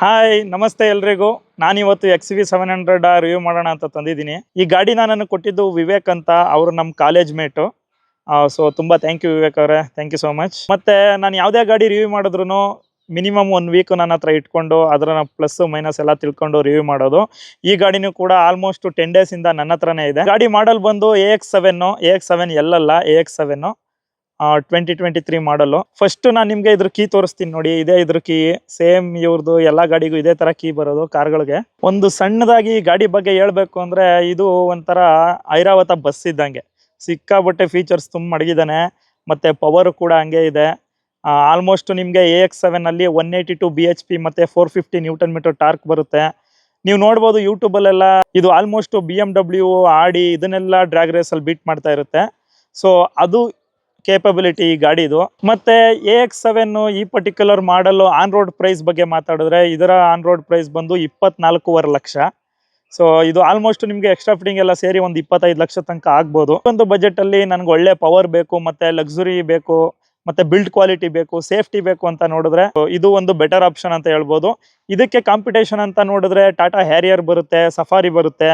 Hi ನಮಸ್ತೆ ಎಲ್ರಿಗೂ. ನಾನಿವತ್ತು X V seven hundred review ಮಾಡೋಣ ಅಂತ ತಂದಿದ್ದೀನಿ. ಈ ಗಾಡಿ ನಾನು ಕೊಟ್ಟಿದ್ದು ವಿವೇಕ್ ಅಂತ. ಅವರು ನಮ್ಮ ಕಾಲೇಜ್ ಮೇಟು ಸೊ ತುಂಬ ಥ್ಯಾಂಕ್ ಯು ವಿವೇಕ್ ಅವರೇ. ಥ್ಯಾಂಕ್ ಯು ಸೋ ಮಚ್ ಮತ್ತೆ ನಾನು ಯಾವುದೇ ಗಾಡಿ ರಿವ್ಯೂ ಮಾಡಿದ್ರು ಮಿನಿಮಮ್ ಒನ್ ವೀಕ್ ನನ್ನ ಹತ್ರ ಇಟ್ಕೊಂಡು ಅದರ ಪ್ಲಸ್ ಮೈನಸ್ ಎಲ್ಲ ತಿಳ್ಕೊಂಡು ರಿವ್ಯೂ ಮಾಡೋದು. ಈ ಗಾಡಿನೂ ಕೂಡ ಆಲ್ಮೋಸ್ಟ್ ಟೆನ್ ಡೇಸಿಂದ ನನ್ನ ಹತ್ರನೇ ಇದೆ. ಗಾಡಿ ಮಾಡಲ್ ಬಂದು A X seven A X seven ಎಲ್ಲಲ್ಲ A X seven twenty twenty three model first ನಾನು ನಿಮಗೆ ಇದ್ರ ಕೀ ತೋರಿಸ್ತೀನಿ ನೋಡಿ. ಇದೇ ಇದ್ರ ಕೀ ಸೇಮ್ ಇವ್ರದ್ದು ಎಲ್ಲ ಗಾಡಿಗೂ ಇದೇ ತರ ಕೀ ಬರೋದು ಕಾರ್ಗಳಿಗೆ. ಒಂದು ಸಣ್ಣದಾಗಿ ಗಾಡಿ ಬಗ್ಗೆ ಹೇಳ್ಬೇಕು ಅಂದ್ರೆ ಇದು ಒಂಥರ ಐರಾವತ ಬಸ್ ಇದ್ದಂಗೆ. ಸಿಕ್ಕಾಬಟ್ಟೆ ಫೀಚರ್ಸ್ ತುಂಬ ಮಡಗಿದ್ದಾನೆ ಮತ್ತೆ ಪವರ್ ಕೂಡ ಹಂಗೆ ಇದೆ. ಆಲ್ಮೋಸ್ಟ್ ನಿಮಗೆ ಎ ಎಕ್ಸ್ ಸೆವೆನ್ ಅಲ್ಲಿ one eighty two B H P ಮತ್ತೆ four fifty newton metre torque ಬರುತ್ತೆ. ನೀವು ನೋಡ್ಬೋದು ಯೂಟ್ಯೂಬಲ್ಲೆಲ್ಲ ಇದು ಆಲ್ಮೋಸ್ಟ್ ಬಿ ಎಂ ಡಬ್ಲ್ಯೂ ಆಡಿ ಇದನ್ನೆಲ್ಲ ಡ್ರ್ಯಾಗ್ ರೇಸಲ್ಲಿ ಬೀಟ್ ಮಾಡ್ತಾ ಇರುತ್ತೆ. ಸೊ ಅದು ಕೇಪಬಿಲಿಟಿ ಈ ಗಾಡಿದು ಮತ್ತೆ ಎ ಎಕ್ಸ್ ಸೆವೆನ್ ಈ particular model on road price ಬಗ್ಗೆ ಮಾತಾಡಿದ್ರೆ ಇದರ ಆನ್ ರೋಡ್ ಪ್ರೈಸ್ ಬಂದು ಇಪ್ಪತ್ನಾಲ್ಕೂವರೆ ಲಕ್ಷ. ಸೊ ಇದು ಆಲ್ಮೋಸ್ಟ್ ನಿಮಗೆ ಎಕ್ಸ್ಟ್ರಾ ಫಿಟ್ಟಿಂಗ್ ಎಲ್ಲ ಸೇರಿ ಒಂದು ಇಪ್ಪತ್ತೈದು ಲಕ್ಷ ತನಕ ಆಗ್ಬೋದು. ಒಂದು ಬಜೆಟ್ ಅಲ್ಲಿ ನನಗೆ ಒಳ್ಳೆ ಪವರ್ ಬೇಕು, ಮತ್ತೆ ಲಕ್ಸುರಿ ಬೇಕು, ಮತ್ತೆ ಬಿಲ್ಡ್ ಕ್ವಾಲಿಟಿ ಬೇಕು ಸೇಫ್ಟಿ ಬೇಕು ಅಂತ ನೋಡಿದ್ರೆ ಇದು ಒಂದು ಬೆಟರ್ ಆಪ್ಷನ್ ಅಂತ ಹೇಳ್ಬೋದು. ಇದಕ್ಕೆ ಕಾಂಪಿಟೇಷನ್ ಅಂತ ನೋಡಿದ್ರೆ ಟಾಟಾ ಹ್ಯಾರಿಯರ್ ಬರುತ್ತೆ ಸಫಾರಿ ಬರುತ್ತೆ.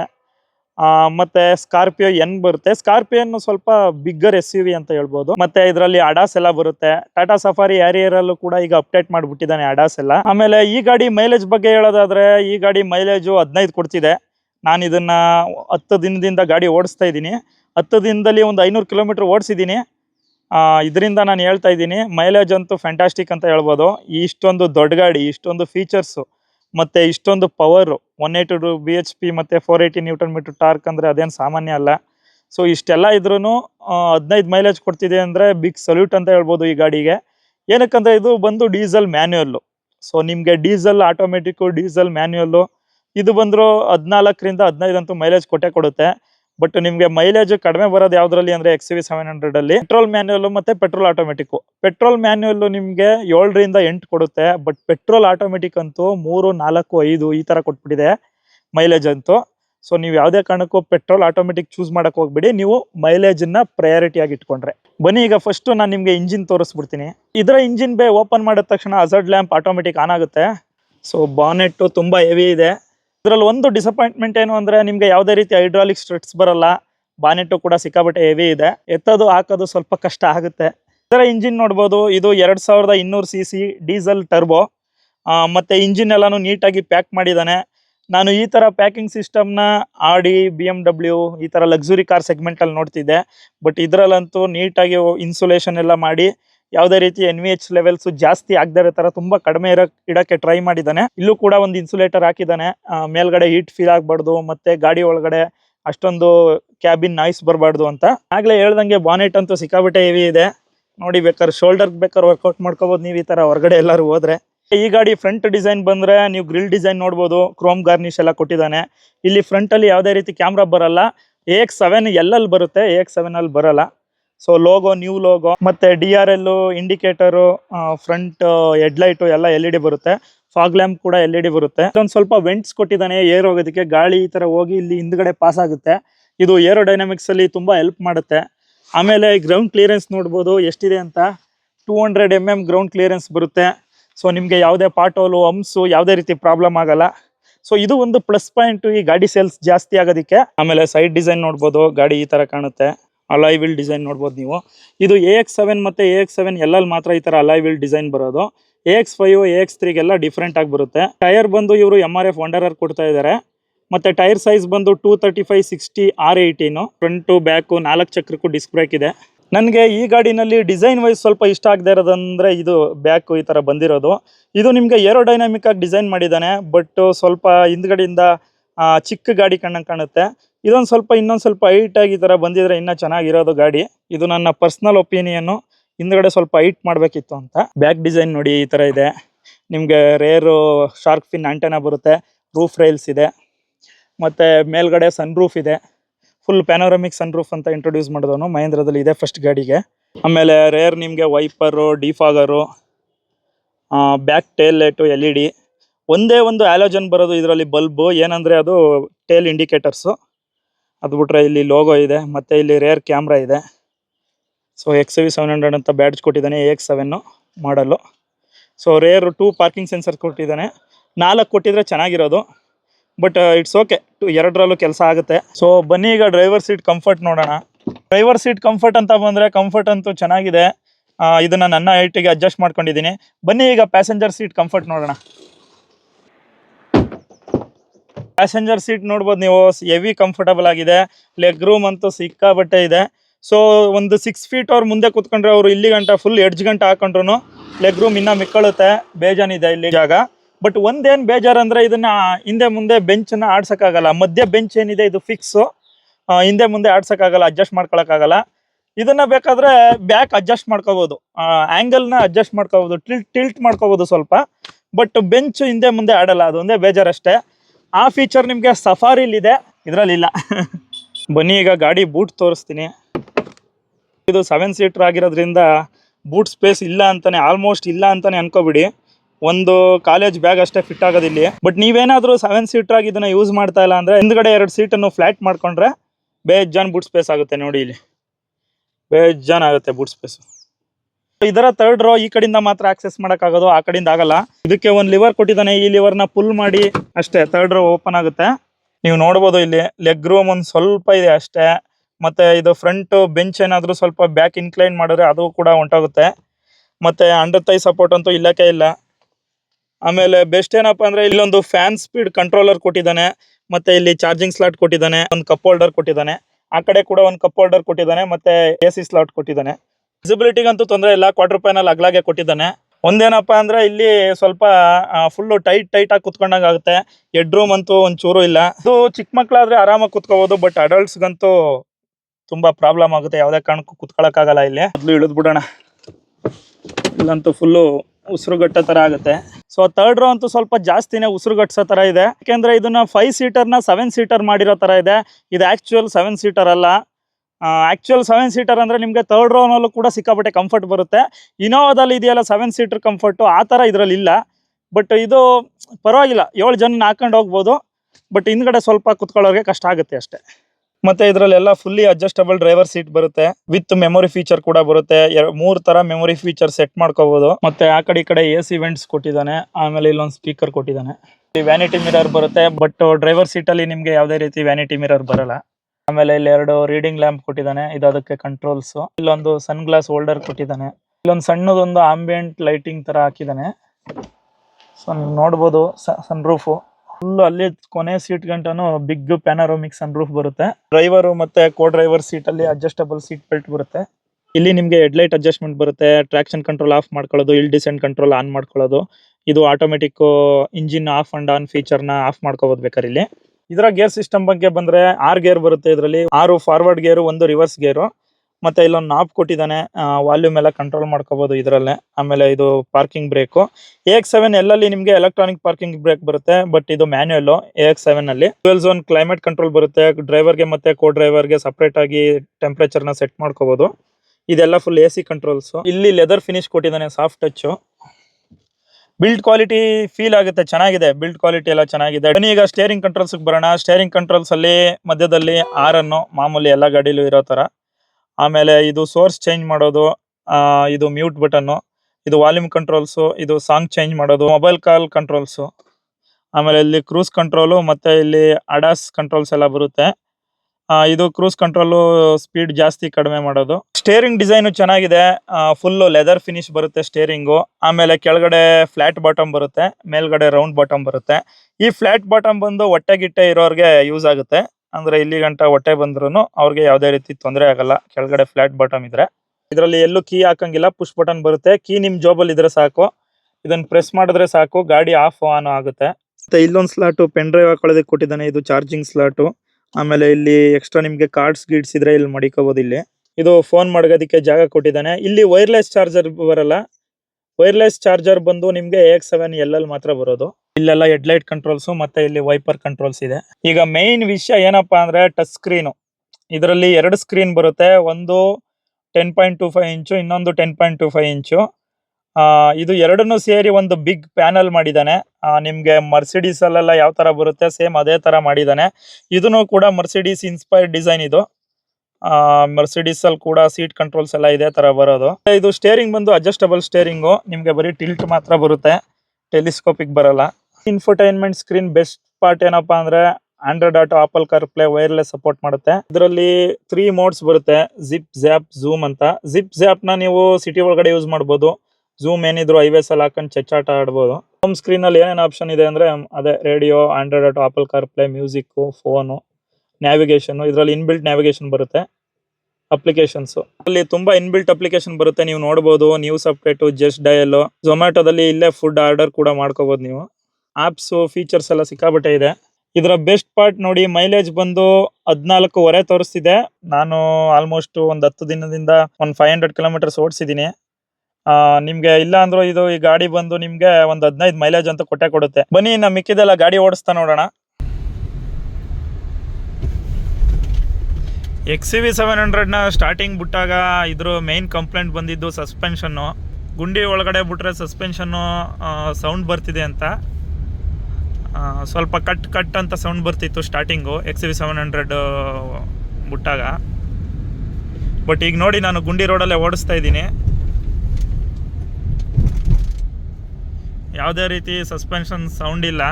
ಮತ್ತೆ ಸ್ಕಾರ್ಪಿಯೋ ಎನ್ ಬರುತ್ತೆ. ಸ್ಕಾರ್ಪಿಯೋ ಸ್ವಲ್ಪ ಬಿಗ್ಗರ್ ಎಸ್ ಯು ವಿ ಅಂತ ಹೇಳ್ಬೋದು. ಮತ್ತೆ ಇದರಲ್ಲಿ ಅಡಾಸ್ ಎಲ್ಲ ಬರುತ್ತೆ. ಟಾಟಾ ಸಫಾರಿ ಹ್ಯಾರಿಯರ್ ಅಲ್ಲೂ ಕೂಡ ಈಗ ಅಪ್ಡೇಟ್ ಮಾಡ್ಬಿಟ್ಟಿದ್ದಾನೆ ಅಡಾಸ್ ಎಲ್ಲ. ಆಮೇಲೆ ಈ ಗಾಡಿ ಮೈಲೇಜ್ ಬಗ್ಗೆ ಹೇಳೋದಾದ್ರೆ, ಈ ಗಾಡಿ ಮೈಲೇಜು ಹದಿನೈದು ಕೊಡ್ತಿದೆ. ನಾನು ಇದನ್ನ ಹತ್ತು ದಿನದಿಂದ ಗಾಡಿ ಓಡಿಸ್ತಾ ಇದ್ದೀನಿ. ಹತ್ತು ದಿನದಲ್ಲಿ ಒಂದು ಐನೂರು ಕಿಲೋಮೀಟರ್ ಓಡಿಸಿದ್ದೀನಿ. ಇದರಿಂದ ನಾನು ಹೇಳ್ತಾ ಇದ್ದೀನಿ ಮೈಲೇಜ್ ಅಂತೂ ಫ್ಯಾಂಟಾಸ್ಟಿಕ್ ಅಂತ ಹೇಳ್ಬೋದು. ಇಷ್ಟೊಂದು ದೊಡ್ಡ ಗಾಡಿ ಇಷ್ಟೊಂದು ಫೀಚರ್ಸು ಮತ್ತೆ ಇಷ್ಟೊಂದು power one eighty two B H P ಮತ್ತೆ four eighty newton metre torque ಅಂದ್ರೆ ಅದೇನು ಸಾಮಾನ್ಯ ಅಲ್ಲ. ಸೊ ಇಷ್ಟೆಲ್ಲ ಇದ್ರೂ ಹದಿನೈದು ಮೈಲೇಜ್ ಕೊಡ್ತಿದೆ ಅಂದ್ರೆ ಬಿಗ್ ಸಲ್ಯೂಟ್ ಅಂತ ಹೇಳ್ಬೋದು ಈ ಗಾಡಿಗೆ. ಏನಕ್ಕಂದ್ರೆ ಇದು ಬಂದು ಡೀಸೆಲ್ ಮ್ಯಾನ್ಯುಯಲ್ಲು ಸೊ ನಿಮಗೆ ಡೀಸೆಲ್ ಆಟೋಮೆಟಿಕ್ಕು ಡೀಸೆಲ್ ಮ್ಯಾನ್ಯುಯಲ್ಲು ಇದು ಬಂದ್ರು ಹದಿನಾಲ್ಕರಿಂದ ಹದಿನೈದು ಅಂತೂ ಮೈಲೇಜ್ ಕೊಟ್ಟೆ ಕೊಡುತ್ತೆ. ಬಟ್ ನಿಮಗೆ ಮೈಲೇಜ್ ಕಡಿಮೆ ಬರೋದು ಯಾವ್ದ್ರಲ್ಲಿ ಅಂದ್ರೆ ಎಕ್ಸ್ ವಿ ಸೆವೆನ್ ಹಂಡ್ರೆಡ್ ಅಲ್ಲಿ? ಪೆಟ್ರೋಲ್ ಮ್ಯಾನ್ಯಲ್ ಮತ್ತೆ ಪೆಟ್ರೋಲ್ ಆಟೋಮೆಟಿಕ್ ಪೆಟ್ರೋಲ್ ಮ್ಯಾನ್ಯಲ್ ನಿಮಗೆ ಏಳರಿಂದ ಎಂಟು ಕೊಡುತ್ತೆ ಬಟ್ ಪೆಟ್ರೋಲ್ ಆಟೋಮೆಟಿಕ್ ಅಂತೂ ಮೂರು, ನಾಲ್ಕು, ಐದು ಈ ತರ ಕೊಟ್ಬಿಟ್ಟಿದೆ ಮೈಲೇಜ್ ಅಂತೂ. ಸೊ ನೀವು ಯಾವುದೇ ಕಾರಣಕ್ಕೂ ಪೆಟ್ರೋಲ್ ಆಟೋಮೆಟಿಕ್ ಚೂಸ್ ಮಾಡಕ್ ಹೋಗ್ಬಿಡಿ. ನೀವು ಮೈಲೇಜ್ನ ಪ್ರಯಾರಿಟಿ ಆಗಿ ಇಟ್ಕೊಂಡ್ರೆ. ಬನ್ನಿ ಈಗ ಫಸ್ಟ್ ನಾನು ನಿಮಗೆ ಇಂಜಿನ್ ತೋರಿಸ್ಬಿಡ್ತೀನಿ. ಇದರ ಇಂಜಿನ್ ಬೇ ಓಪನ್ ಮಾಡಿದ ತಕ್ಷಣ ಅಸಡ್ ಲ್ಯಾಂಪ್ ಆಟೋಮೆಟಿಕ್ ಆನ್ ಆಗುತ್ತೆ. ಸೊ ಬಾನೆಟ್ಟು ತುಂಬಾ ಹೆವಿ ಇದೆ. ಇದರಲ್ಲಿ ಒಂದು ಡಿಸಪಾಯಿಂಟ್ಮೆಂಟ್ ಏನು ಅಂದ್ರೆ ನಿಮಗೆ ಯಾವುದೇ ರೀತಿ ಹೈಡ್ರಾಲಿಕ್ ಸ್ಟ್ರೆಟ್ಸ್ ಬರಲ್ಲ ಬಾನೆಟ್ ಕೂಡ ಸಿಕ್ಕಾಬಟ್ಟೆ ಹೆವಿ ಇದೆ. ಎತ್ತೋದು, ಹಾಕೋದು ಸ್ವಲ್ಪ ಕಷ್ಟ ಆಗುತ್ತೆ. ಇದರ ಇಂಜಿನ್ ನೋಡ್ಬೋದು, ಇದು ಎರಡ್ ಸಾವಿರದ ಇನ್ನೂರು ಸಿ ಸಿ ಡೀಸೆಲ್ ಟರ್ಬೋ ಮತ್ತೆ ಇಂಜಿನ್ ಎಲ್ಲಾನು ನೀಟಾಗಿ ಪ್ಯಾಕ್ ಮಾಡಿದ್ದಾನೆ. ನಾನು ಈ ತರ ಪ್ಯಾಕಿಂಗ್ ಸಿಸ್ಟಮ್ನ ಆಡಿ ಬಿ ಎಂ ಡಬ್ಲ್ಯೂ ಈ ತರ ಲಕ್ಸುರಿ ಕಾರ್ ಸೆಗ್ಮೆಂಟ್ ಅಲ್ಲಿ ನೋಡ್ತಿದ್ದೆ. ಬಟ್ ಇದರಲ್ಲಂತೂ ನೀಟಾಗಿ ಇನ್ಸುಲೇಷನ್ ಎಲ್ಲ ಮಾಡಿ ಯಾವುದೇ ರೀತಿ ಎನ್ ವಿ ಎಚ್ ಲೆವೆಲ್ಸ್ ಜಾಸ್ತಿ ಆಗದೇ ಇರೋ ತರ ತುಂಬಾ ಕಡಿಮೆ ಇರೋ ಇಡಕ್ಕೆ ಟ್ರೈ ಮಾಡಿದ್ದಾನೆ. ಇಲ್ಲೂ ಕೂಡ ಒಂದು ಇನ್ಸುಲೇಟರ್ ಹಾಕಿದ್ದಾನೆ. ಮೇಲ್ಗಡೆ ಹೀಟ್ ಫೀಲ್ ಆಗಬಾರ್ದು, ಮತ್ತೆ ಗಾಡಿ ಒಳಗಡೆ ಅಷ್ಟೊಂದು ಕ್ಯಾಬಿನ್ ನಾಯ್ಸ್ ಬರಬಾರ್ದು ಅಂತ. ಆಗ್ಲೇ ಹೇಳ್ದಂಗೆ ಬಾನೆಟ್ ಅಂತೂ ಸಿಕ್ಕಾಬಿಟ್ಟೆ ಹೆವಿ ಇದೆ. ನೋಡಿ ಬೇಕಾದ್ರೆ ಶೋಲ್ಡರ್ ಬೇಕಾದ್ರೆ ವರ್ಕೌಟ್ ಮಾಡ್ಕೋಬಹುದು ನೀವು ಈ ತರ ಹೊರಗಡೆ ಎಲ್ಲರೂ ಹೋದ್ರೆ. ಈ ಗಾಡಿ ಫ್ರಂಟ್ ಡಿಸೈನ್ ಬಂದ್ರೆ ನೀವು ಗ್ರಿಲ್ ಡಿಸೈನ್ ನೋಡ್ಬೋದು ಕ್ರೋಮ್ ಗಾರ್ನಿಶ್ ಎಲ್ಲ ಕೊಟ್ಟಿದ್ದಾನೆ. ಇಲ್ಲಿ ಫ್ರಂಟ್ ಅಲ್ಲಿ ಯಾವುದೇ ರೀತಿ ಕ್ಯಾಮ್ರಾ ಬರಲ್ಲ. ಎ ಎಕ್ಸ್ ಸೆವೆನ್ ಎಲ್ಲಲ್ಲಿ ಬರುತ್ತೆ ಎ ಎಕ್ಸ್ ಸೆವೆನ್ ಅಲ್ಲಿ ಬರಲ್ಲ. ಸೊ ಲೋಗೋ ನ್ಯೂ ಲೋಗೋ ಮತ್ತೆ D R L indicator front headlight ಎಲ್ಲ ಎಲ್ ಇ ಡಿ ಬರುತ್ತೆ. ಫಾಗ್ ಲ್ಯಾಂಪ್ ಕೂಡ ಎಲ್ ಇ ಡಿ ಬರುತ್ತೆ. ಒಂದು ಸ್ವಲ್ಪ ವೆಂಟ್ಸ್ ಕೊಟ್ಟಿದ್ದಾನೆ ಏರ್ ಹೋಗೋದಕ್ಕೆ. ಗಾಳಿ ಈ ತರ ಹೋಗಿ ಇಲ್ಲಿ ಹಿಂದ್ಗಡೆ ಪಾಸ್ ಆಗುತ್ತೆ. ಇದು ಏರೋ ಡೈನಾಮಿಕ್ಸ್ ಅಲ್ಲಿ ತುಂಬಾ ಹೆಲ್ಪ್ ಮಾಡುತ್ತೆ. ಆಮೇಲೆ ಗ್ರೌಂಡ್ ಕ್ಲಿಯರೆನ್ಸ್ ನೋಡ್ಬೋದು. ಎಷ್ಟಿದೆ ಅಂತ? Two hundred M M ground clearance ಬರುತ್ತೆ. ಸೊ ನಿಮಗೆ ಯಾವುದೇ ಪಾಟೋಲು ಹಂಸು ಯಾವುದೇ ರೀತಿ ಪ್ರಾಬ್ಲಮ್ ಆಗಲ್ಲ. ಸೊ ಇದು ಒಂದು ಪ್ಲಸ್ ಪಾಯಿಂಟ್ ಈ ಗಾಡಿ ಸೇಲ್ಸ್ ಜಾಸ್ತಿ ಆಗೋದಕ್ಕೆ. ಆಮೇಲೆ ಸೈಡ್ ಡಿಸೈನ್ ನೋಡ್ಬೋದು. ಗಾಡಿ ಈ ತರ ಕಾಣುತ್ತೆ. ಅಲಾಯ್ ವಿಲ್ ಡಿಸೈನ್ ನೋಡ್ಬೋದು ನೀವು. ಇದು ಎ ಎಕ್ಸ್ ಸೆವೆನ್ ಮತ್ತೆ ಎ ಎಕ್ಸ್ ಸೆವೆನ್ ಎಲ್ಲಲ್ಲಿ ಮಾತ್ರ ಈ ತರ ಅಲಾಯ್ ವಿಲ್ ಡಿಸೈನ್ ಬರೋದು A X five A X ತ್ರೀಗೆಲ್ಲ different ಆಗಿ ಬರುತ್ತೆ. ಟೈರ್ ಬಂದು ಇವರು ಎಂ ಆರ್ ಎಫ್ ವಂಡರರ್ ಕೊಡ್ತಾ ಇದ್ದಾರೆ ಮತ್ತೆ ಟೈರ್ ಸೈಜ್ ಬಂದು two thirty five sixty R eighteen front back ನಾಲ್ಕು ಚಕ್ರಕ್ಕೂ ಡಿಸ್ಕ್ ಬ್ರೇಕ್ ಇದೆ. ನನಗೆ ಈ ಗಾಡಿನಲ್ಲಿ ಡಿಸೈನ್ ವೈಸ್ ಸ್ವಲ್ಪ ಇಷ್ಟ ಆಗದೆ ಇರೋದಂದರೆ ಇದು ಬ್ಯಾಕು ಈ ತರ ಬಂದಿರೋದು. ಇದು ನಿಮಗೆ ಏರೋ ಡೈನಾಮಿಕ್ ಆಗಿ ಡಿಸೈನ್ ಮಾಡಿದ್ದಾನೆ ಬಟ್ ಸ್ವಲ್ಪ ಹಿಂದ್ಗಡೆಯಿಂದ ಚಿಕ್ಕ ಗಾಡಿ ಕಣ್ಣಂಗೆ ಕಾಣುತ್ತೆ. ಇದೊಂದು ಸ್ವಲ್ಪ, ಇನ್ನೊಂದು ಸ್ವಲ್ಪ ಹೈಟ್ ಆಗಿ ಈ ಥರ ಬಂದಿದ್ರೆ ಇನ್ನೂ ಚೆನ್ನಾಗಿರೋದು ಗಾಡಿ. ಇದು ನನ್ನ ಪರ್ಸನಲ್ ಒಪಿನಿಯನ್. ಹಿಂದ್ಗಡೆ ಸ್ವಲ್ಪ ಹೈಟ್ ಮಾಡಬೇಕಿತ್ತು ಅಂತ. ಬ್ಯಾಕ್ ಡಿಸೈನ್ ನೋಡಿ ಈ ತರ ಇದೆ. ನಿಮಗೆ ರೇರು ಶಾರ್ಕ್ ಫಿನ್ ಆಂಟೆನಾ ಬರುತ್ತೆ. ರೂಫ್ ರೈಲ್ಸ್ ಇದೆ. ಮತ್ತೆ ಮೇಲ್ಗಡೆ ಸನ್ ರೂಫ್ ಇದೆ. ಫುಲ್ ಪ್ಯಾನೋರಮಿಕ್ ಸನ್ ರೂಫ್ ಅಂತ ಇಂಟ್ರೊಡ್ಯೂಸ್ ಮಾಡಿದವನು ಮಹೇಂದ್ರದಲ್ಲಿ ಇದೆ ಫಸ್ಟ್ ಗಾಡಿಗೆ. ಆಮೇಲೆ ರೇರ್ ನಿಮಗೆ wiper defogger back tail light L E D ಒಂದೇ ಒಂದು ಆಲೋಜನ್ ಬರೋದು ಇದರಲ್ಲಿ ಬಲ್ಬು ಏನಂದರೆ ಅದು ಟೇಲ್ ಇಂಡಿಕೇಟರ್ಸು ಅದು ಬಿಟ್ರೆ ಇಲ್ಲಿ ಲೋಗೋ ಇದೆ, ಮತ್ತು ಇಲ್ಲಿ ರೇರ್ ಕ್ಯಾಮ್ರಾ ಇದೆ. So X V seven hundred ಅಂತ ಬ್ಯಾಡ್ಜ್ ಕೊಟ್ಟಿದ್ದಾನೆ A X seven model so rear two parking sensor ಕೊಟ್ಟಿದ್ದಾನೆ. ನಾಲ್ಕು ಕೊಟ್ಟಿದ್ರೆ ಚೆನ್ನಾಗಿರೋದು ಬಟ್ ಇಟ್ಸ್ ಓಕೆ ಎರಡರಲ್ಲೂ ಕೆಲಸ ಆಗುತ್ತೆ. ಸೊ ಬನ್ನಿ ಈಗ ಡ್ರೈವರ್ ಸೀಟ್ ಕಂಫರ್ಟ್ ನೋಡೋಣ. ಡ್ರೈವರ್ ಸೀಟ್ ಕಂಫರ್ಟ್ ಅಂತ ಬಂದರೆ ಕಂಫರ್ಟ್ ಅಂತೂ ಚೆನ್ನಾಗಿದೆ. ಇದನ್ನು ಇದನ್ನ ನನ್ನ ಹೈಟಿಗೆ ಅಡ್ಜಸ್ಟ್ ಮಾಡ್ಕೊಂಡಿದ್ದೀನಿ. ಬನ್ನಿ ಈಗ ಪ್ಯಾಸೆಂಜರ್ ಸೀಟ್ ಕಂಫರ್ಟ್ ನೋಡೋಣ. ಪ್ಯಾಸೆಂಜರ್ ಸೀಟ್ ನೋಡ್ಬೋದು ನೀವು. ಹೆವಿ ಕಂಫರ್ಟಬಲ್ ಆಗಿದೆ. ಲೆಗ್ ರೂಮ್ ಅಂತೂ ಸಿಕ್ಕಾಬಟ್ಟೆ ಇದೆ. ಸೊ ಒಂದು ಸಿಕ್ಸ್ ಫೀಟ್ ಅವ್ರು ಮುಂದೆ ಕುತ್ಕೊಂಡ್ರೆ ಅವರು ಇಲ್ಲಿ ಗಂಟ ಫುಲ್ ಎಡ್ಜ್ ಗಂಟ ಹಾಕೊಂಡ್ರು ಲೆಗ್ ರೂಮ್ ಇನ್ನೂ ಮಿಕ್ಕಳುತ್ತೆ. ಬೇಜಾನಿದೆ ಇಲ್ಲಿ ಜಾಗ. ಬಟ್ ಒಂದೇನು ಬೇಜಾರು ಅಂದರೆ ಇದನ್ನ ಹಿಂದೆ ಮುಂದೆ ಬೆಂಚನ್ನು ಆಡ್ಸೋಕ್ಕಾಗಲ್ಲ. ಮಧ್ಯ ಬೆಂಚ್ ಏನಿದೆ ಇದು ಫಿಕ್ಸು ಹಿಂದೆ ಮುಂದೆ ಆಡ್ಸೋಕ್ಕಾಗಲ್ಲ ಅಡ್ಜಸ್ಟ್ ಮಾಡ್ಕೊಳಕ್ಕಾಗಲ್ಲ. ಇದನ್ನ ಬೇಕಾದ್ರೆ ಬ್ಯಾಕ್ ಅಡ್ಜಸ್ಟ್ ಮಾಡ್ಕೋಬೋದು. ಆ್ಯಂಗಲ್ನ ಅಡ್ಜಸ್ಟ್ ಮಾಡ್ಕೋಬೋದು. ಟಿಲ್ಟ್ ಟಿಲ್ಟ್ ಮಾಡ್ಕೋಬೋದು ಸ್ವಲ್ಪ. ಬಟ್ ಬೆಂಚ್ ಹಿಂದೆ ಮುಂದೆ ಆಡಲ್ಲ. ಅದೊಂದೇ ಬೇಜಾರಷ್ಟೇ. ಆ ಫೀಚರ್ ನಿಮಗೆ ಸಫಾರಿಲಿದೆ ಇದರಲ್ಲಿ ಇಲ್ಲ. ಬನ್ನಿ, ಈಗ ಗಾಡಿ ಬೂಟ್ ತೋರಿಸ್ತೀನಿ. ಇದು ಸೆವೆನ್ ಸೀಟರ್ ಆಗಿರೋದ್ರಿಂದ ಬೂಟ್ ಸ್ಪೇಸ್ ಇಲ್ಲ ಅಂತಾನೆ ಆಲ್ಮೋಸ್ಟ್ ಇಲ್ಲ ಅಂತಾನೆ ಅನ್ಕೋಬಿಡಿ. ಒಂದು ಕಾಲೇಜ್ ಬ್ಯಾಗ್ ಅಷ್ಟೇ ಫಿಟ್ ಆಗೋದಿಲ್ಲಿ ಬಟ್ ನೀವೇನಾದರೂ ಸೆವೆನ್ ಸೀಟರ್ ಆಗಿ ಇದನ್ನ ಯೂಸ್ ಮಾಡ್ತಾ ಇಲ್ಲ ಅಂದ್ರೆ ಹಿಂದ್ಗಡೆ ಎರಡು ಸೀಟನ್ನು ಫ್ಲಾಟ್ ಮಾಡ್ಕೊಂಡ್ರೆ ಬೇಜಾನ್ ಬೂಟ್ ಸ್ಪೇಸ್ ಆಗುತ್ತೆ ನೋಡಿ ಇಲ್ಲಿ. ಬೇಜಾನ್ ಆಗುತ್ತೆ ಬೂಟ್ ಸ್ಪೇಸ್ ಇದರ ಥರ್ಡ್ ರೋ ಈ ಕಡೆಯಿಂದ ಮಾತ್ರ ಆಕ್ಸೆಸ್ ಮಾಡೋಕ್ಕಾಗೋದು, ಆ ಕಡೆಯಿಂದ ಆಗಲ್ಲ. ಇದಕ್ಕೆ ಒಂದು ಲಿವರ್ ಕೊಟ್ಟಿದ್ದಾನೆ, ಈ ಲಿವರ್ನ ಪುಲ್ ಮಾಡಿ ಅಷ್ಟೇ ಥರ್ಡ್ ರೋ ಓಪನ್ ಆಗುತ್ತೆ. ನೀವು ನೋಡ್ಬೋದು ಇಲ್ಲಿ ಲೆಗ್ ರೂಮ್ ಒಂದು ಸ್ವಲ್ಪ ಇದೆ ಅಷ್ಟೇ. ಮತ್ತೆ ಇದು ಫ್ರಂಟ್ ಬೆಂಚ್ ಏನಾದರೂ ಸ್ವಲ್ಪ ಬ್ಯಾಕ್ ಇನ್ಕ್ಲೈನ್ ಮಾಡಿದ್ರೆ ಅದು ಕೂಡ ಉಂಟಾಗುತ್ತೆ. ಮತ್ತೆ ಅಂಡರ್ ತೈ ಸಪೋರ್ಟ್ ಅಂತೂ ಇಲ್ಲಕ್ಕೆ ಇಲ್ಲ. ಆಮೇಲೆ ಬೆಸ್ಟ್ ಏನಪ್ಪಾ ಅಂದ್ರೆ ಇಲ್ಲೊಂದು ಫ್ಯಾನ್ ಸ್ಪೀಡ್ ಕಂಟ್ರೋಲರ್ ಕೊಟ್ಟಿದ್ದಾನೆ, ಮತ್ತೆ ಇಲ್ಲಿ ಚಾರ್ಜಿಂಗ್ ಸ್ಲಾಟ್ ಕೊಟ್ಟಿದ್ದಾನೆ, ಒಂದು ಕಪ್ ಹೋಲ್ಡರ್ ಕೊಟ್ಟಿದ್ದಾನೆ. ಆ ಕಡೆ ಕೂಡ ಒಂದು ಕಪ್ ಹೋಲ್ಡರ್ ಕೊಟ್ಟಿದ್ದಾನೆ, ಮತ್ತೆ ಎ ಸಿ ಸ್ಲಾಟ್ ಕೊಟ್ಟಿದ್ದಾನೆ. ವಿಸಿಬಿಲಿಟಿಗಂತೂ ತೊಂದರೆ ಇಲ್ಲ. ಕ್ವಾರ್ಟರ್ ಫೈನಲ್ ಅಗ್ಲಾಗೆ ಕೊಟ್ಟಿದ್ದಾನೆ. ಒಂದೇನಪ್ಪ ಅಂದ್ರೆ ಇಲ್ಲಿ ಸ್ವಲ್ಪ ಫುಲ್ ಟೈಟ್ ಟೈಟ್ ಆಗಿ ಕುತ್ಕೊಂಡಂಗೆ ಆಗುತ್ತೆ. ಎಡ್ ರೂಮ್ ಅಂತೂ ಒಂಚೂರು ಇಲ್ಲ. ಇದು ಚಿಕ್ಕ ಮಕ್ಕಳಾದ್ರೆ ಆರಾಮಾಗಿ ಕುತ್ಕೋಬಹುದು ಬಟ್ ಅಡಲ್ಟ್ಸ್ಗಂತೂ ತುಂಬಾ ಪ್ರಾಬ್ಲಮ್ ಆಗುತ್ತೆ. ಯಾವುದೇ ಕಾರಣಕ್ಕೂ ಕುತ್ಕೊಳಕ್ಕಾಗಲ್ಲ ಇಲ್ಲಿ. ಇಳಿದ್ ಬಿಡೋಣ. ಇಲ್ಲಂತೂ ಫುಲ್ಲು ಉಸಿರುಗಟ್ಟ ತರ ಆಗುತ್ತೆ. ಸೊ ತರ್ಡ್ ರೋ ಅಂತೂ ಸ್ವಲ್ಪ ಜಾಸ್ತಿನೇ ಉಸಿರುಗಟ್ಟಿಸೋ ತರ ಇದೆ. ಯಾಕೆಂದ್ರೆ ಇದನ್ನ ಫೈವ್ ಸೀಟರ್ನ ಸೆವೆನ್ ಸೀಟರ್ ಮಾಡಿರೋ ತರ ಇದೆ. ಇದು ಆಕ್ಚುಯಲ್ ಸೆವೆನ್ ಸೀಟರ್ ಅಲ್ಲ. ಆಕ್ಚುಯಲ್ ಸೆವೆನ್ ಸೀಟರ್ ಅಂದ್ರೆ ನಿಮಗೆ ಥರ್ಡ್ ರೋನಲ್ಲೂ ಕೂಡ ಸಿಕ್ಕಾಪಟ್ಟೆ ಕಂಫರ್ಟ್ ಬರುತ್ತೆ. ಇನೋವಾದಲ್ಲಿ ಇದೆಯಲ್ಲ ಸೆವೆನ್ ಸೀಟರ್ ಕಂಫರ್ಟು ಆ ಥರ ಇದರಲ್ಲಿ ಇಲ್ಲ. ಬಟ್ ಇದು ಪರವಾಗಿಲ್ಲ, ಏಳು ಜನ ಹಾಕೊಂಡು ಹೋಗ್ಬೋದು. ಬಟ್ ಹಿಂದ್ಗಡೆ ಸ್ವಲ್ಪ ಕುತ್ಕೊಳ್ಳೋರಿಗೆ ಕಷ್ಟ ಆಗುತ್ತೆ ಅಷ್ಟೇ. ಮತ್ತೆ ಇದರಲ್ಲೆಲ್ಲ ಫುಲ್ಲಿ ಅಡ್ಜಸ್ಟಬಲ್ ಡ್ರೈವರ್ ಸೀಟ್ ಬರುತ್ತೆ. ವಿತ್ ಮೆಮೊರಿ ಫೀಚರ್ ಕೂಡ ಬರುತ್ತೆ. ಮೂರು ಮೂರ್ ತರ ಮೆಮೊರಿ ಫೀಚರ್ ಸೆಟ್ ಮಾಡ್ಕೋಬಹುದು ಮತ್ತೆ ಆ ಕಡೆ ಈ ಕಡೆ ಎ ಸಿ ವೆಂಟ್ಸ್ ಕೊಟ್ಟಿದ್ದಾನೆ. ಆಮೇಲೆ ಇಲ್ಲೊಂದು ಸ್ಪೀಕರ್ ಕೊಟ್ಟಿದ್ದಾನೆ. ವ್ಯಾನಿಟಿ ಮಿರರ್ ಬರುತ್ತೆ. ಬಟ್ ಡ್ರೈವರ್ ಸೀಟ್ ಅಲ್ಲಿ ನಿಮ್ಗೆ ಯಾವುದೇ ರೀತಿ ವ್ಯಾನಿಟಿ ಮಿರರ್ ಬರಲ್ಲ. ಆಮೇಲೆ ಇಲ್ಲಿ ಎರಡು ರೀಡಿಂಗ್ ಲ್ಯಾಂಪ್ ಕೊಟ್ಟಿದ್ದಾನೆ. ಇದು ಅದಕ್ಕೆ ಕಂಟ್ರೋಲ್ಸ್ ಇಲ್ಲೊಂದು ಸನ್ ಗ್ಲಾಸ್ ಹೋಲ್ಡರ್ ಕೊಟ್ಟಿದ್ದಾನೆ. ಇಲ್ಲೊಂದು ಸಣ್ಣದೊಂದು ಆಂಬಿಯೆಂಟ್ ಲೈಟಿಂಗ್ ತರ ಹಾಕಿದ್ದಾನೆ. ಸೊ ನೀವು ನೋಡ್ಬೋದು ಸನ್ ರೂಫ್ ಫುಲ್ ಅಲ್ಲಿ ಕೊನೆ ಸೀಟ್ ಗಂಟನು ಬಿಗ್ ಪ್ಯಾನರೋಮಿಕ್ ಸನ್ ರೂಫ್ ಬರುತ್ತೆ. ಡ್ರೈವರು ಮತ್ತೆ ಕೋ ಡ್ರೈವರ್ ಸೀಟ್ ಅಲ್ಲಿ ಅಡ್ಜಸ್ಟಬಲ್ ಸೀಟ್ ಬೆಲ್ಟ್ ಬರುತ್ತೆ. ಇಲ್ಲಿ ನಿಮಗೆ ಹೆಡ್ಲೈಟ್ ಅಡ್ಜಸ್ಟ್ಮೆಂಟ್ ಬರುತ್ತೆ. ಟ್ರಾಕ್ಷನ್ ಕಂಟ್ರೋಲ್ ಆಫ್ ಮಾಡ್ಕೊಳ್ಳೋದು ಇಲ್ ಡಿಸೆಂಟ್ ಕಂಟ್ರೋಲ್ ಆನ್ ಮಾಡ್ಕೊಳ್ಳೋದು. ಇದು automatic engine off and on ಫೀಚರ್ನ off ಮಾಡ್ಕೋಬೋದು ಬೇಕಾದ್ರೆ ಇಲ್ಲಿ. ಇದರ ಗೇರ್ ಸಿಸ್ಟಮ್ ಬಗ್ಗೆ ಬಂದ್ರೆ ಆರ್ ಗೇರ್ ಬರುತ್ತೆ ಇದರಲ್ಲಿ. ಆರು ಫಾರ್ವರ್ಡ್ ಗೇರು, ಒಂದು ರಿವರ್ಸ್ ಗೇರು. ಮತ್ತೆ ಇಲ್ಲೊಂದು ನಾಪ್ ಕೊಟ್ಟಿದ್ದಾನೆ. ವಾಲ್ಯೂಮ್ ಎಲ್ಲ ಕಂಟ್ರೋಲ್ ಮಾಡ್ಕೋಬಹುದು ಇದರಲ್ಲೇ. ಆಮೇಲೆ ಇದು parking brake A X seven ಎಲ್ಲಲ್ಲಿ ನಿಮಗೆ ಎಲೆಕ್ಟ್ರಾನಿಕ್ ಪಾರ್ಕಿಂಗ್ ಬ್ರೇಕ್ ಬರುತ್ತೆ ಬಟ್ ಇದು ಮ್ಯಾನ್ಯಲ್ ಎ ಎಕ್ ಸೆವೆನ್ ಅಲ್ಲಿ. ಟ್ವೆಲ್ ಝೋನ್ ಕ್ಲೈಮೇಟ್ ಕಂಟ್ರೋಲ್ ಬರುತ್ತೆ. ಡ್ರೈವರ್ಗೆ ಮತ್ತೆ ಕೋ ಡ್ರೈವರ್ಗೆ ಸಪ್ರೇಟ್ ಆಗಿ ಟೆಂಪರೇಚರ್ನ ಸೆಟ್ ಮಾಡ್ಕೋಬಹುದು ಇದೆಲ್ಲ ಫುಲ್ ಎ ಸಿ ಕಂಟ್ರೋಲ್ಸ್ ಇಲ್ಲಿ ಲೆದರ್ ಫಿನಿಶ್ ಕೊಟ್ಟಿದ್ದಾನೆ soft touch build quality feel ಆಗುತ್ತೆ, ಚೆನ್ನಾಗಿದೆ, ಬಿಲ್ಡ್ ಕ್ವಾಲಿಟಿ ಎಲ್ಲ ಚೆನ್ನಾಗಿದೆ. ಈಗ ಸ್ಟೇರಿಂಗ್ ಕಂಟ್ರೋಲ್ಸ್ ಬರೋಣ. ಸ್ಟೇರಿಂಗ್ ಕಂಟ್ರೋಲ್ಸ್ ಅಲ್ಲಿ ಮಧ್ಯದಲ್ಲಿ ಆರ್ ಅನ್ನು ಮಾಮೂಲಿ ಎಲ್ಲ ಗಾಡಿಲೂ ಇರೋ ತರ ಆಮೇಲೆ ಇದು ಸೋರ್ಸ್ ಚೇಂಜ್ ಮಾಡೋದು ಇದು ಮ್ಯೂಟ್ ಬಟನ್ ಇದು ವಾಲ್ಯೂಮ್ ಕಂಟ್ರೋಲ್ಸ್ ಇದು ಸಾಂಗ್ ಚೇಂಜ್ ಮಾಡೋದು ಮೊಬೈಲ್ ಕಾಲ್ ಕಂಟ್ರೋಲ್ಸ್ ಆಮೇಲೆ ಇಲ್ಲಿ ಕ್ರೂಸ್ ಕಂಟ್ರೋಲ್ ಮತ್ತೆ ಇಲ್ಲಿ ಅಡಾಸ್ ಕಂಟ್ರೋಲ್ಸ್ ಎಲ್ಲ ಬರುತ್ತೆ. ಇದು ಕ್ರೂಸ್ ಕಂಟ್ರೋಲು ಸ್ಪೀಡ್ ಜಾಸ್ತಿ ಕಡಿಮೆ ಮಾಡೋದು. ಸ್ಟೇರಿಂಗ್ ಡಿಸೈನ್ ಚೆನ್ನಾಗಿದೆ. ಫುಲ್ ಲೆದರ್ ಫಿನಿಶ್ ಬರುತ್ತೆ ಸ್ಟೇರಿಂಗು. ಆಮೇಲೆ ಕೆಳಗಡೆ ಫ್ಲಾಟ್ ಬಾಟಮ್ ಬರುತ್ತೆ. ಮೇಲ್ಗಡೆ ರೌಂಡ್ ಬಾಟಮ್ ಬರುತ್ತೆ. ಈ ಫ್ಲಾಟ್ ಬಾಟಮ್ ಬಂದು ಹೊಟ್ಟೆ ಗಿಟ್ಟೆ ಇರೋರಿಗೆ ಯೂಸ್ ಆಗುತ್ತೆ. ಅಂದ್ರೆ ಇಲ್ಲಿ ಗಂಟ ಹೊಟ್ಟೆ ಬಂದ್ರೂ ಅವ್ರಿಗೆ ಯಾವುದೇ ರೀತಿ ತೊಂದರೆ ಆಗಲ್ಲ. ಕೆಳಗಡೆ ಫ್ಲಾಟ್ ಬಾಟಮ್ ಇದ್ರೆ. ಇದರಲ್ಲಿ ಎಲ್ಲೂ ಕೀ ಹಾಕಂಗಿಲ್ಲ. ಪುಷ್ ಬಟನ್ ಬರುತ್ತೆ. ಕೀ ನಿಮ್ ಜೋಬಲ್ ಇದ್ರೆ ಸಾಕು. ಇದನ್ನ ಪ್ರೆಸ್ ಮಾಡಿದ್ರೆ ಸಾಕು. ಗಾಡಿ ಆಫ್ ಆನ್ ಆಗುತ್ತೆ. ಮತ್ತೆ ಇಲ್ಲೊಂದು ಸ್ಲಾಟು ಪೆನ್ ಡ್ರೈವ್ ಹಾಕೊಳ್ಳೋದಕ್ಕೆ ಕೊಟ್ಟಿದ್ದಾನೆ. ಇದು ಚಾರ್ಜಿಂಗ್ ಸ್ಲಾಟು ಆಮೇಲೆ ಇಲ್ಲಿ ಎಕ್ಸ್ಟ್ರಾ ನಿಮ್ಗೆ ಕಾರ್ಡ್ಸ್ ಗೀಡ್ಸ್ ಇದ್ರೆ ಇಲ್ಲಿ ಮಡಿಕೋಬಹುದು ಇಲ್ಲಿ. ಇದು ಫೋನ್ ಮಾಡೋದಕ್ಕೆ ಜಾಗ ಕೊಟ್ಟಿದ್ದಾನೆ. ಇಲ್ಲಿ ವೈರ್ಲೆಸ್ ಚಾರ್ಜರ್ ಬರಲ್ಲ. ವೈರ್ಲೆಸ್ ಚಾರ್ಜರ್ ಬಂದು ನಿಮ್ಗೆ ಎಕ್ಸ್ ಸೆವೆನ್ ಎಲ್ ಅಲ್ಲಿ ಮಾತ್ರ ಬರೋದು. ಇಲ್ಲೆಲ್ಲ ಹೆಡ್ಲೈಟ್ ಕಂಟ್ರೋಲ್ಸ್ ಮತ್ತೆ ಇಲ್ಲಿ ವೈಪರ್ ಕಂಟ್ರೋಲ್ಸ್ ಇದೆ. ಈಗ ಮೇನ್ ವಿಷಯ ಏನಪ್ಪಾ ಅಂದ್ರೆ ಟಚ್ ಸ್ಕ್ರೀನು ಇದರಲ್ಲಿ ಎರಡು ಸ್ಕ್ರೀನ್ ಬರುತ್ತೆ. ಒಂದು ten point two five inch ಇನ್ನೊಂದು ten point two five inch ಇದು ಎರಡನ್ನು ಸೇರಿ ಒಂದು ಬಿಗ್ ಪ್ಯಾನಲ್ ಮಾಡಿದ್ದಾನೆ. ಆ, ನಿಮ್ಗೆ ಮರ್ಸಿಡೀಸ್ ಅಲ್ಲೆಲ್ಲ ಯಾವ ತರ ಬರುತ್ತೆ ಸೇಮ್ ಅದೇ ತರ ಮಾಡಿದ್ದಾನೆ. ಇದನ್ನು ಕೂಡ ಮರ್ಸಿಡೀಸ್ ಇನ್ಸ್ಪೈರ್ಡ್ ಡಿಸೈನ್ ಇದು. ಮರ್ಸಿಡೀಸ್ ಅಲ್ಲಿ ಕೂಡ ಸೀಟ್ ಕಂಟ್ರೋಲ್ಸ್ ಎಲ್ಲ ಇದೇ ತರ ಬರೋದು. ಇದು ಸ್ಟೇರಿಂಗ್ ಬಂದು ಅಡ್ಜಸ್ಟಬಲ್ ಸ್ಟೇರಿಂಗು ನಿಮ್ಗೆ ಬರೀ ಟಿಲ್ಟ್ ಮಾತ್ರ ಬರುತ್ತೆ. ಟೆಲಿಸ್ಕೋಪಿಕ್ ಬರಲ್ಲ. ಇನ್ಫರ್ಟೈನ್ಮೆಂಟ್ ಸ್ಕ್ರೀನ್ ಬೆಸ್ಟ್ ಪಾರ್ಟ್ ಏನಪ್ಪಾ ಅಂದ್ರೆ Android Auto Apple CarPlay wireless support ಮಾಡುತ್ತೆ. ಇದರಲ್ಲಿ ತ್ರೀ ಮೋಡ್ಸ್ ಬರುತ್ತೆ. ಜಿಪ್ ಜ್ಯಾಪ್ ಝೂಮ್ ಅಂತ. ಜಿಪ್ ಜ್ಯಾಪ್ನ ನೀವು ಸಿಟಿ ಒಳಗಡೆ ಯೂಸ್ ಮಾಡ್ಬೋದು. ಝೂಮ್ ಏನಿದ್ರು ಐವೇಸ್ ಅಲ್ಲಿ ಹಾಕೊಂಡು ಚಚ್ಚಾಟ ಆಡ್ಬೋದು. ಹೋಮ್ ಸ್ಕ್ರೀನ್ ಅಲ್ಲಿ ಏನೇನು ಆಪ್ಷನ್ ಇದೆ ಅಂದ್ರೆ ಅದೇ radio android auto apple car play music phone navigation ಇದರಲ್ಲಿ ಇನ್ಬಿಲ್ಟ್ ನ್ಯಾವಿಗೇಷನ್ ಬರುತ್ತೆ. ಅಪ್ಲಿಕೇಶನ್ಸ್ ಅಲ್ಲಿ ತುಂಬಾ ಇನ್ಬಿಲ್ಟ್ ಅಪ್ಲಿಕೇಶನ್ ಬರುತ್ತೆ. ನೀವು ನೋಡಬಹುದು ನ್ಯೂಸ್ ಅಪ್ಡೇಟ್ ಜಸ್ಟ್ ಡಯಲ್ ಝೊಮ್ಯಾಟೋದಲ್ಲಿ ಇಲ್ಲೇ ಫುಡ್ ಆರ್ಡರ್ ಕೂಡ ಮಾಡ್ಕೋಬಹುದು ನೀವು. ಆಪ್ಸ್ ಫೀಚರ್ಸ್ ಎಲ್ಲ ಸಿಕ್ಕಾಬಟ್ಟೆ ಇದೆ. ಇದರ ಬೆಸ್ಟ್ ಪಾರ್ಟ್ ನೋಡಿ ಮೈಲೇಜ್ ಬಂದು ಹದಿನಾಲ್ಕೂವರೆ ತೋರಿಸ್ತಿದೆ. ನಾನು ಆಲ್ಮೋಸ್ಟ್ ಒಂದ್ ಹತ್ತು ದಿನದಿಂದ ಒಂದು ಫೈವ್ ಹಂಡ್ರೆಡ್ ಕಿಲೋಮೀಟರ್ಸ್ ಓಡಿಸಿದ್ದೀನಿ. ನಿಮ್ಗೆ ಇಲ್ಲ ಅಂದ್ರೂ ಇದು ಈ ಗಾಡಿ ಬಂದು ನಿಮ್ಗೆ ಒಂದು ಹದಿನೈದು ಮೈಲೇಜ್ ಅಂತ ಕೊಟ್ಟೆ ಕೊಡುತ್ತೆ. ಬನ್ನಿ ನಾ ಮಿಕ್ಕಿದೆಲ್ಲ ಗಾಡಿ ಓಡಿಸ್ತಾ ನೋಡೋಣ. ಎಕ್ಸ್ ವಿ ಸೆವೆನ್ ಹಂಡ್ರೆಡ್ನ ಸ್ಟಾರ್ಟಿಂಗ್ ಬಿಟ್ಟಾಗ ಇದ್ರ ಮೇನ್ ಕಂಪ್ಲೇಂಟ್ ಬಂದಿದ್ದು ಸಸ್ಪೆನ್ಷನ್ನು ಗುಂಡಿ ಒಳಗಡೆ ಬಿಟ್ರೆ ಸಸ್ಪೆನ್ಷನ್ನು ಸೌಂಡ್ ಬರ್ತಿದೆ ಅಂತ. ಸ್ವಲ್ಪ ಕಟ್ ಕಟ್ ಅಂತ ಸೌಂಡ್ ಬರ್ತಿತ್ತು starting X V seven hundred ಬಿಟ್ಟಾಗ. ಬಟ್ ಈಗ ನೋಡಿ ನಾನು ಗುಂಡಿ ರೋಡಲ್ಲೇ ಓಡಿಸ್ತಾ ಇದ್ದೀನಿ. ಯಾವುದೇ ರೀತಿ ಸಸ್ಪೆನ್ಷನ್ ಸೌಂಡ್ ಇಲ್ಲ.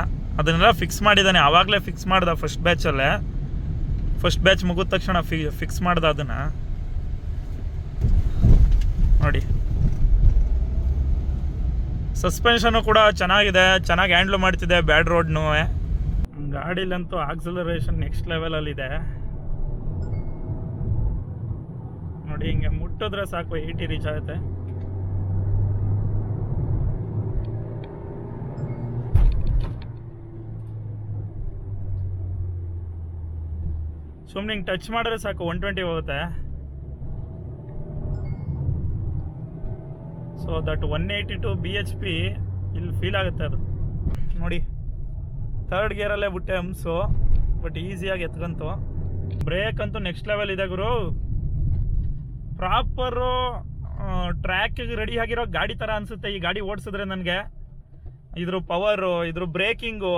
ಅದನ್ನೆಲ್ಲ ಫಿಕ್ಸ್ ಮಾಡಿದ್ದಾನೆ. ಆವಾಗಲೇ ಫಿಕ್ಸ್ ಮಾಡ್ದ ಫಸ್ಟ್ ಬ್ಯಾಚಲ್ಲೇ ಫಸ್ಟ್ ಬ್ಯಾಚ್ ಮುಗಿದ ತಕ್ಷಣ ಫಿ ಫಿಕ್ಸ್ ಮಾಡ್ದೆ ಅದನ್ನು. ನೋಡಿ. ಸಸ್ಪೆನ್ಷನು ಕೂಡ ಚೆನ್ನಾಗಿದೆ. ಚೆನ್ನಾಗಿ ಹ್ಯಾಂಡ್ಲ್ ಮಾಡ್ತಿದೆ. ಬ್ಯಾಡ್ ರೋಡ್ನೂ ಗಾಡಿಲಂತೂ ಆಕ್ಸಲರೇಷನ್ ನೆಕ್ಸ್ಟ್ ಲೆವೆಲಲ್ಲಿದೆ ನೋಡಿ, ಹಿಂಗೆ ಮುಟ್ಟಿದ್ರೆ ಸಾಕು ಏಯ್ಟಿ ರೀಚ್ ಆಗುತ್ತೆ ಸುಮ್ಮನೆ ಹಿಂಗೆ ಟಚ್ ಮಾಡಿದ್ರೆ ಸಾಕು ಒನ್ ಟ್ವೆಂಟಿ ಹೋಗುತ್ತೆ. So that one eighty two B H P ಇಲ್ಲಿ ಫೀಲ್ ಆಗುತ್ತೆ ಅದು. ನೋಡಿ ಥರ್ಡ್ ಗೇರಲ್ಲೇ ಬಿಟ್ಟೆ ಹಂಸು ಬಟ್ ಈಸಿಯಾಗಿ ಎತ್ಕಂತು. ಬ್ರೇಕ್ ಅಂತೂ ನೆಕ್ಸ್ಟ್ ಲೆವೆಲ್ ಇದೆ ಗುರು. ಪ್ರಾಪರು ಟ್ರ್ಯಾಕಿಗೆ ರೆಡಿ ಆಗಿರೋ ಗಾಡಿ ಥರ ಅನಿಸುತ್ತೆ ಈ ಗಾಡಿ ಓಡಿಸಿದ್ರೆ ನನಗೆ. ಇದ್ರ ಪವರು ಇದ್ರ ಬ್ರೇಕಿಂಗು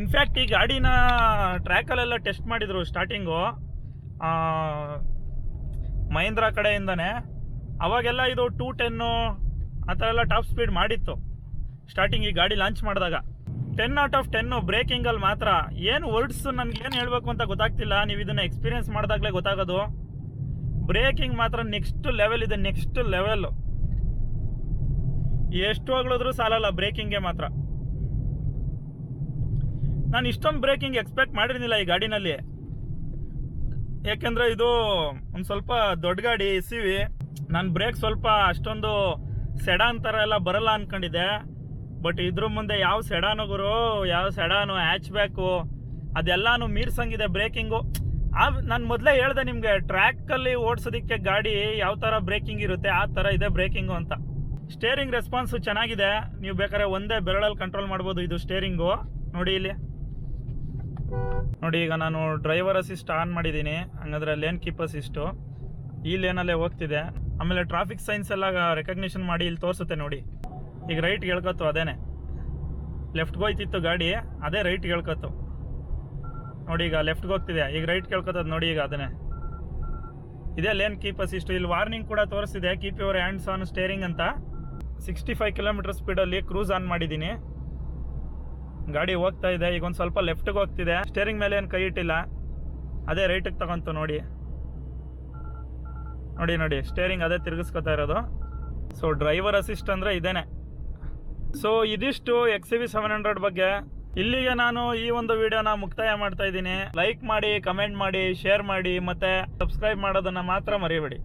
ಇನ್ಫ್ಯಾಕ್ಟ್ ಈ ಗಾಡಿನ ಟ್ರ್ಯಾಕಲ್ಲೆಲ್ಲ ಟೆಸ್ಟ್ ಮಾಡಿದರು ಸ್ಟಾರ್ಟಿಂಗು ಮಹೇಂದ್ರ ಕಡೆಯಿಂದನೇ. ಅವಾಗೆಲ್ಲ ಇದು ಟೂ ಟೆನ್ನು ಆ ಥರ ಎಲ್ಲ ಟಾಪ್ ಸ್ಪೀಡ್ ಮಾಡಿತ್ತು. ಸ್ಟಾರ್ಟಿಂಗ್ ಈ ಗಾಡಿ ಲಾಂಚ್ ಮಾಡಿದಾಗ. ಟೆನ್ ಔಟ್ ಆಫ್ ಟೆನ್ನು ಬ್ರೇಕಿಂಗಲ್ಲಿ ಮಾತ್ರ. ಏನು ವರ್ಡ್ಸ್ ನನಗೆ ಏನು ಹೇಳಬೇಕು ಅಂತ ಗೊತ್ತಾಗ್ತಿಲ್ಲ. ನೀವು ಇದನ್ನು ಎಕ್ಸ್ಪೀರಿಯನ್ಸ್ ಮಾಡಿದಾಗಲೇ ಗೊತ್ತಾಗೋದು. ಬ್ರೇಕಿಂಗ್ ಮಾತ್ರ ನೆಕ್ಸ್ಟ್ ಲೆವೆಲ್ ಇದೆ ನೆಕ್ಸ್ಟ್ ಲೆವೆಲ್ಲು ಎಷ್ಟು ಹೊಗಳಿದ್ರು ಸಾಲಲ್ಲ ಬ್ರೇಕಿಂಗ್ಗೆ ಮಾತ್ರ. ನಾನು ಇಷ್ಟೊಂದು ಬ್ರೇಕಿಂಗ್ ಎಕ್ಸ್ಪೆಕ್ಟ್ ಮಾಡಿರ್ಲಿಲ್ಲ ಈ ಗಾಡಿನಲ್ಲಿ. ಯಾಕೆಂದ್ರೆ ಇದು ಒಂದು ಸ್ವಲ್ಪ ದೊಡ್ಡ ಗಾಡಿ ಸಿ ವಿ ನಾನು ಬ್ರೇಕ್ ಸ್ವಲ್ಪ ಅಷ್ಟೊಂದು ಸೆಡಾನ್ ಥರ ಎಲ್ಲ ಬರಲ್ಲ ಅಂದ್ಕೊಂಡಿದ್ದೆ ಬಟ್ ಇದ್ರ ಮುಂದೆ ಯಾವ ಸೆಡಾನು ಗುರು, ಯಾವ ಸೆಡಾನು ಹ್ಯಾಚ್ ಬ್ಯಾಕು ಅದೆಲ್ಲಾನು ಮೀರ್ಸಂಗಿದೆ ಬ್ರೇಕಿಂಗು. ಆ, ನಾನು ಮೊದಲೇ ಹೇಳ್ದೆ ನಿಮಗೆ, ಟ್ರ್ಯಾಕಲ್ಲಿ ಓಡಿಸೋದಕ್ಕೆ ಗಾಡಿ ಯಾವ ಥರ ಬ್ರೇಕಿಂಗ್ ಇರುತ್ತೆ, ಆ ಥರ ಇದೆ ಬ್ರೇಕಿಂಗು ಅಂತ. ಸ್ಟೇರಿಂಗ್ ರೆಸ್ಪಾನ್ಸು ಚೆನ್ನಾಗಿದೆ. ನೀವು ಬೇಕಾದ್ರೆ ಒಂದೇ ಬೆರಳಲ್ಲಿ ಕಂಟ್ರೋಲ್ ಮಾಡ್ಬೋದು ಇದು ಸ್ಟೇರಿಂಗು. ನೋಡಿ ಇಲ್ಲಿ. ನೋಡಿ, ಈಗ ನಾನು ಡ್ರೈವರ್ ಅಸಿಸ್ಟ್ ಆನ್ ಮಾಡಿದ್ದೀನಿ. ಹಂಗಂದ್ರೆ ಲೇನ್ ಕೀಪ್ ಅಸಿಸ್ಟು ಈ ಲೇನಲ್ಲೇ ಹೋಗ್ತಿದೆ. ಆಮೇಲೆ ಟ್ರಾಫಿಕ್ ಸೈನ್ಸ್ ಎಲ್ಲ ರೆಕಗ್ನಿಷನ್ ಮಾಡಿ ಇಲ್ಲಿ ತೋರಿಸುತ್ತೆ ನೋಡಿ. ಈಗ ರೈಟ್ ಹೇಳ್ಕೊತು ಅದೇನೆ. ಲೆಫ್ಟ್ಗೆ ಹೋಯ್ತಿತ್ತು ಗಾಡಿ, ಅದೇ ರೈಟ್ ಹೇಳ್ಕೊತು ನೋಡಿ, ಈಗ ಲೆಫ್ಟ್ಗೆ ಹೋಗ್ತಿದೆ. ಈಗ ರೈಟ್ ಕೇಳ್ಕೊತದ ನೋಡಿ ಈಗ ಅದನ್ನೇ. ಇದೇ ಲೇನ್ ಕೀಪ್ ಅಸಿಸ್ಟ್ ಇಲ್ಲಿ ವಾರ್ನಿಂಗ್ ಕೂಡ ತೋರಿಸಿದೆ. Keep your hands on steering ಅಂತ. ಸಿಕ್ಸ್ಟಿ ಫೈವ್ ಕಿಲೋಮೀಟರ್ ಸ್ಪೀಡಲ್ಲಿ ಕ್ರೂಸ್ ಆನ್ ಮಾಡಿದ್ದೀನಿ. ಗಾಡಿ ಹೋಗ್ತಾ ಇದೆ, ಈಗ ಒಂದು ಸ್ವಲ್ಪ ಲೆಫ್ಟ್ಗೆ ಹೋಗ್ತಿದೆ. ಸ್ಟೇರಿಂಗ್ ಮೇಲೆ ಏನು ಕೈ ಇಟ್ಟಿಲ್ಲ. ಅದೇ ರೈಟಿಗೆ ತಗೊಂತು ನೋಡಿ. ನೋಡಿ ನೋಡಿ ಸ್ಟೇರಿಂಗ್ ಅದೇ ತಿರುಗಿಸ್ಕೊತಾ ಇರೋದು. ಸೊ ಡ್ರೈವರ್ ಅಸಿಸ್ಟ್ ಅಂದರೆ ಇದೇನೆ. ಸೊ ಇದಿಷ್ಟು ಎಕ್ಸ್ ವಿ ಸೆವೆನ್ ಹಂಡ್ರೆಡ್ ಬಗ್ಗೆ. ಇಲ್ಲಿಗೆ ನಾನು ಈ ಒಂದು ವಿಡಿಯೋನ ಮುಕ್ತಾಯ ಮಾಡ್ತಾ ಇದ್ದೀನಿ. ಲೈಕ್ ಮಾಡಿ ಕಮೆಂಟ್ ಮಾಡಿ ಶೇರ್ ಮಾಡಿ, ಮತ್ತೆ ಸಬ್ಸ್ಕ್ರೈಬ್ ಮಾಡೋದನ್ನ ಮಾತ್ರ ಮರಿಬೇಡಿ.